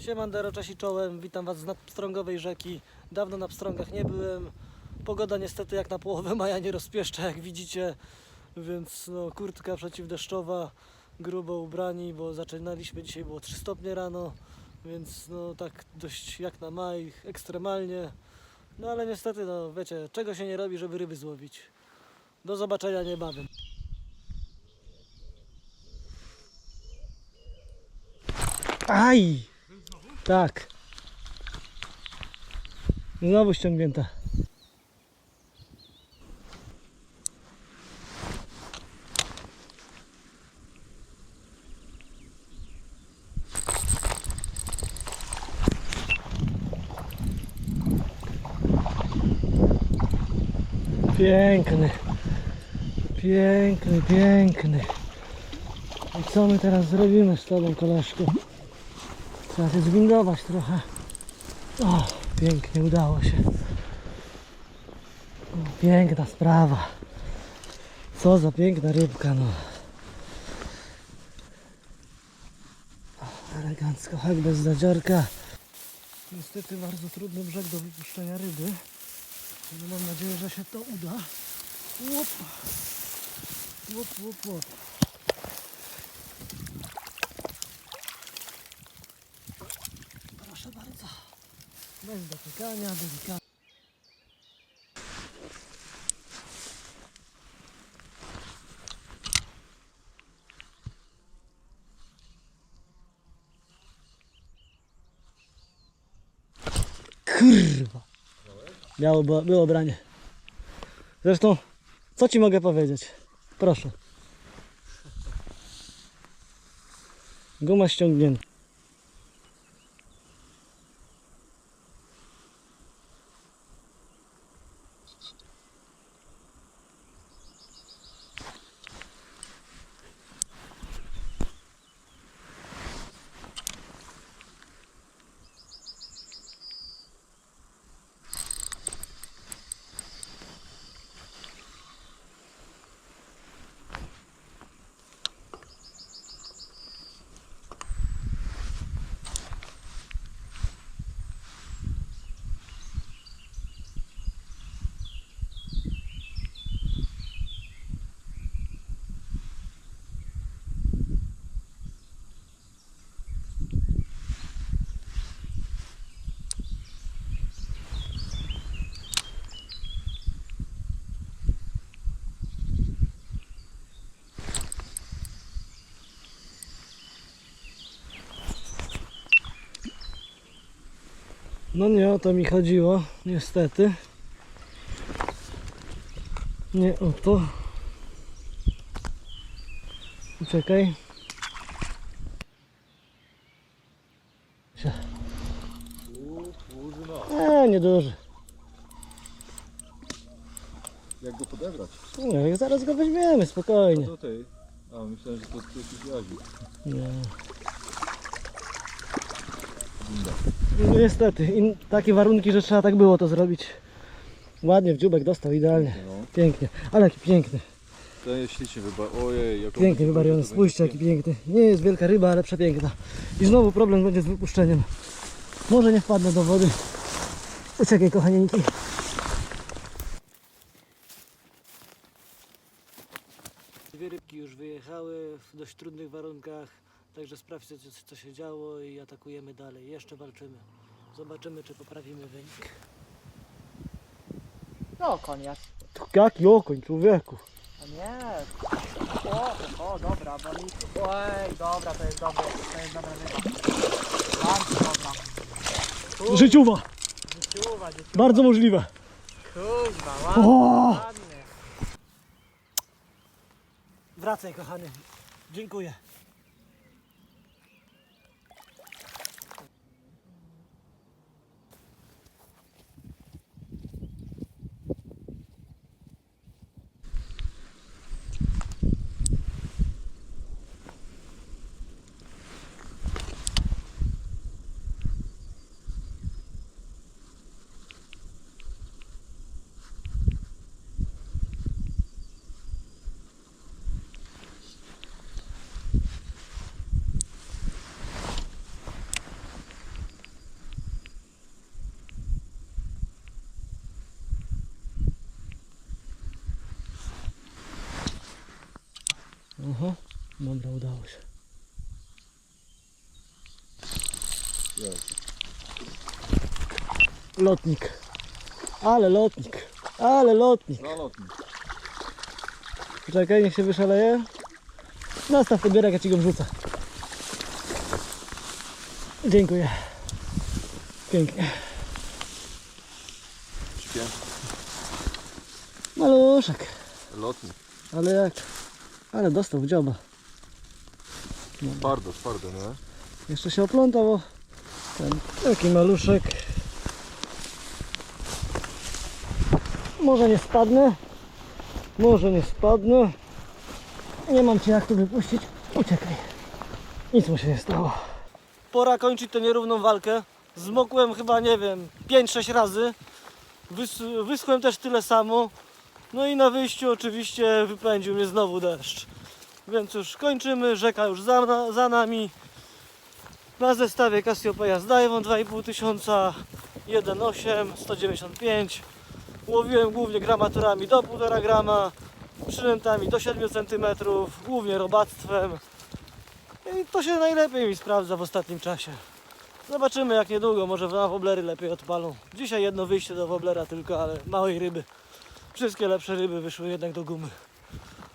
Siemandero, cześć i czołem, witam Was z nadpstrągowej rzeki. Dawno na pstrągach nie byłem. Pogoda niestety jak na połowę maja nie rozpieszcza, jak widzicie, więc no, kurtka przeciwdeszczowa, grubo ubrani, bo zaczynaliśmy dzisiaj, było 3 stopnie rano, więc no tak dość jak na maj, ekstremalnie. No ale niestety, no wiecie, czego się nie robi, żeby ryby złowić. Do zobaczenia niebawem. Aj! Tak. Znowu ściągnięta. Piękny. Piękny, piękny. I co my teraz zrobimy z tobą, koleżko? Trzeba się zwindować trochę. O, pięknie udało się. O, piękna sprawa. Co za piękna rybka, no. O, Elegancko, hak bez zadziorka. Niestety bardzo trudny brzeg do wypuszczenia ryby. Mam nadzieję, że się to uda. Łop. Łop, łop, łop. Bez dotykania, delikatnie. Kurwa. Miało, było, branie. Zresztą, co ci mogę powiedzieć? Proszę. Guma ściągnięta. No nie o to mi chodziło, niestety. Nie o to. Czekaj. Nie, nieduży. Jak go podebrać? Nie, zaraz go weźmiemy, spokojnie. Do tej. A myślałem, że to jest jakiś jazik. Nie. No niestety, in, takie warunki, że trzeba tak było to zrobić. Ładnie w dziubek dostał, idealnie. No. Pięknie, ale jaki piękny. To jest ślicznie wybar... Ojej, jak Pięknie wybariony, spójrzcie jaki piękny. Nie jest wielka ryba, ale przepiękna. I znowu problem będzie z wypuszczeniem. Może nie wpadnę do wody. Uciekaj kochanieńki. Dwie rybki już wyjechały w dość trudnych warunkach, także sprawdźcie co, co się działo i atakujemy dalej. Jeszcze walczymy. Zobaczymy czy poprawimy wynik. No, koniec. Jaki okoń człowieku. A nie. O, o, dobra, bo mi... Oj, dobra, to jest dobre, to jest dobra ryba. Bardzo dobra. Kurwa, Życiowa, życiowa, życiowa. bardzo możliwe. Kurwa, ładnie, O! ładnie. Wracaj kochany. Dziękuję. Dobra, udało się. Lotnik. Ale lotnik. Ale lotnik. Poczekaj, niech się wyszaleje. Nastaw podbierak, ja ci go wrzucę. Dziękuję. Pięknie. Śpię. Maluszek. Lotnik. Ale jak? Ale dostał w dzioba. Twardo, twardo, nie? Jeszcze się oplątał, bo ten taki maluszek. Może nie spadnę. Może nie spadnę. Nie mam cię jak tu wypuścić. Uciekaj. Nic mu się nie stało. Pora kończyć tę nierówną walkę. Zmokłem chyba, nie wiem, 5-6 razy. Wys- wyschłem też tyle samo. No i na wyjściu oczywiście wypędził mnie znowu deszcz. Więc już kończymy, rzeka już za, za nami. Na zestawie Cassiopeia z Daiwon 2,5 tysiąca, 1,8, 195. Łowiłem głównie gramaturami do 1,5 grama, przynętami do 7 cm, głównie robactwem. I to się najlepiej mi sprawdza w ostatnim czasie. Zobaczymy jak niedługo, może na woblery lepiej odpalą. Dzisiaj jedno wyjście do woblera tylko, ale małej ryby. Wszystkie lepsze ryby wyszły jednak do gumy.